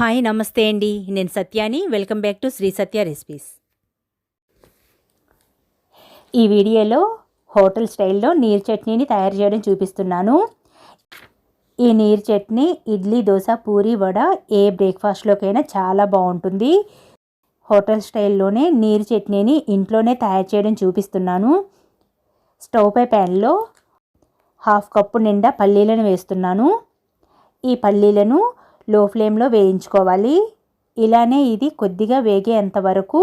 Hi నమస్తే అండి. నేను సత్యాని. Welcome back to Sri Satya recipes. ఈ వీడియోలో హోటల్ స్టైల్లో నీరు చట్నీని తయారు చేయడం చూపిస్తున్నాను. ఈ నీరు చట్నీ ఇడ్లీ దోశ పూరి వడ ఏ బ్రేక్ఫాస్ట్లోకైనా చాలా బాగుంటుంది. హోటల్ స్టైల్లోనే నీరు చట్నీని ఇంట్లోనే తయారు చేయడం చూపిస్తున్నాను. స్టవ్ పై ప్యాన్లో హాఫ్ కప్పు నిండా పల్లీలను వేస్తున్నాను. ఈ పల్లీలను లో ఫ్లేమ్లో వేయించుకోవాలి. ఇలానే ఇది కొద్దిగా వేగేంత వరకు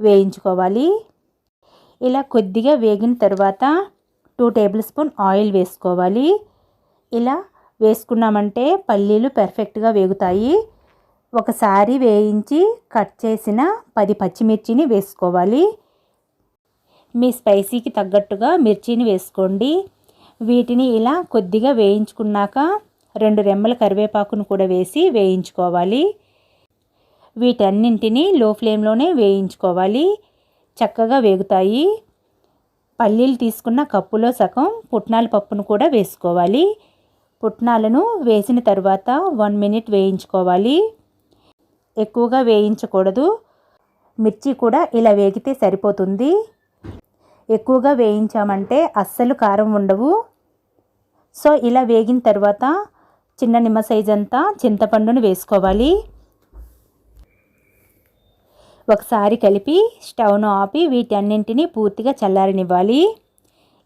వేయించుకోవాలి. ఇలా కొద్దిగా వేగిన తర్వాత టూ టేబుల్ స్పూన్ ఆయిల్ వేసుకోవాలి. ఇలా వేసుకున్నామంటే పల్లీలు పెర్ఫెక్ట్గా వేగుతాయి. ఒకసారి వేయించి కట్ చేసిన పది పచ్చిమిర్చిని వేసుకోవాలి. మీ స్పైసీకి తగ్గట్టుగా మిర్చిని వేసుకోండి. వీటిని ఇలా కొద్దిగా వేయించుకున్నాక రెండు రెమ్మల కరివేపాకును కూడా వేసి వేయించుకోవాలి. వీటన్నింటినీ లో ఫ్లేమ్లోనే వేయించుకోవాలి. చక్కగా వేగుతాయి. పల్లీలు తీసుకున్న కప్పులో సగం పుట్నాల పప్పును కూడా వేసుకోవాలి. పుట్నాలను వేసిన తర్వాత వన్ మినిట్ వేయించుకోవాలి. ఎక్కువగా వేయించకూడదు. మిర్చి కూడా ఇలా వేగితే సరిపోతుంది. ఎక్కువగా వేయించామంటే అస్సలు కారం ఉండవు. సో ఇలా వేగిన తర్వాత చిన్న నిమ్మ సైజ్ అంతా చింతపండును వేసుకోవాలి. ఒకసారి కలిపి స్టవ్ను ఆపి వీటన్నింటినీ పూర్తిగా చల్లారనివ్వాలి.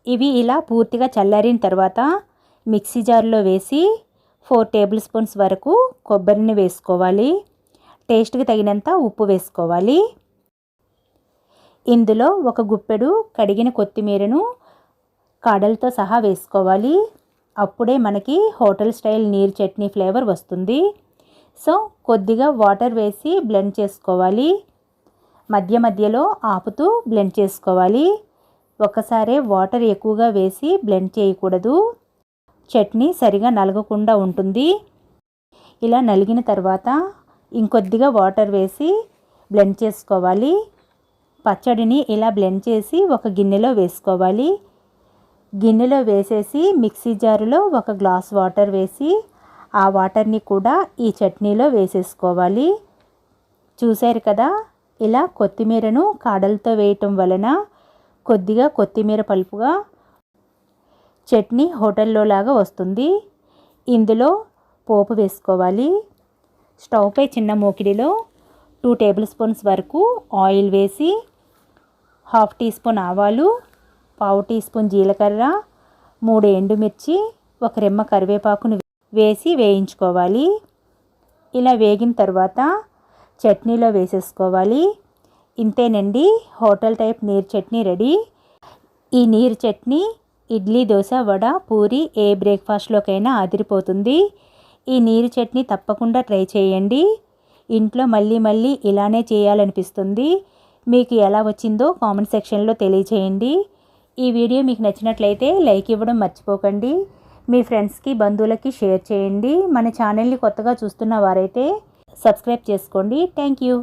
ఇవి ఇలా పూర్తిగా చల్లారిన తర్వాత మిక్సీ జార్లో వేసి ఫోర్ టేబుల్ స్పూన్స్ వరకు కొబ్బరిని వేసుకోవాలి. టేస్ట్కి తగినంత ఉప్పు వేసుకోవాలి. ఇందులో ఒక గుప్పెడు కడిగిన కొత్తిమీరను కాడలతో సహా వేసుకోవాలి. అప్పుడే మనకి హోటల్ స్టైల్ నీరు చట్నీ ఫ్లేవర్ వస్తుంది. సో కొద్దిగా వాటర్ వేసి బ్లెండ్ చేసుకోవాలి. మధ్య మధ్యలో ఆపుతూ బ్లెండ్ చేసుకోవాలి. ఒకసారే వాటర్ ఎక్కువగా వేసి బ్లెండ్ చేయకూడదు. చట్నీ సరిగా నలగకుండా ఉంటుంది. ఇలా నలిగిన తర్వాత ఇంకొద్దిగా వాటర్ వేసి బ్లెండ్ చేసుకోవాలి. పచ్చడిని ఇలా బ్లెండ్ చేసి ఒక గిన్నెలో వేసుకోవాలి. గిన్నెలో వేసేసి మిక్సీ జారులో ఒక గ్లాస్ వాటర్ వేసి ఆ వాటర్ని కూడా ఈ చట్నీలో వేసేసుకోవాలి. చూశారు కదా? ఇలా కొత్తిమీరను కాడలతో వేయటం వలన కొద్దిగా కొత్తిమీర పలుపుగా చట్నీ హోటల్లో లాగా వస్తుంది. ఇందులో పోపు వేసుకోవాలి. స్టవ్పై చిన్న మోకిడిలో టూ టేబుల్ స్పూన్స్ వరకు ఆయిల్ వేసి హాఫ్ టీ స్పూన్ ఆవాలు పావు టీ స్పూన్ జీలకర్ర మూడు ఎండుమిర్చి ఒక రెమ్మ కరివేపాకును వేసి వేయించుకోవాలి. ఇలా వేగిన తర్వాత చట్నీలో వేసేసుకోవాలి. ఇంతేనండి హోటల్ టైప్ నీరు చట్నీ రెడీ. ఈ నీరు చట్నీ ఇడ్లీ దోశ వడ పూరి ఏ బ్రేక్ఫాస్ట్లోకైనా అదిరిపోతుంది. ఈ నీరు చట్నీ తప్పకుండా ట్రై చేయండి. ఇంట్లో మళ్ళీ మళ్ళీ ఇలానే చేయాలనిపిస్తుంది. మీకు ఎలా వచ్చిందో కామెంట్ సెక్షన్లో తెలియచేయండి ఈ వీడియో మీకు నచ్చినట్లయితే లైక్ ఇవ్వడం మర్చిపోకండి. మీ ఫ్రెండ్స్కి బంధువులకి షేర్ చేయండి. మన ఛానల్ని కొత్తగా చూస్తున్న వారైతే సబ్స్క్రైబ్ చేసుకోండి. Thank you.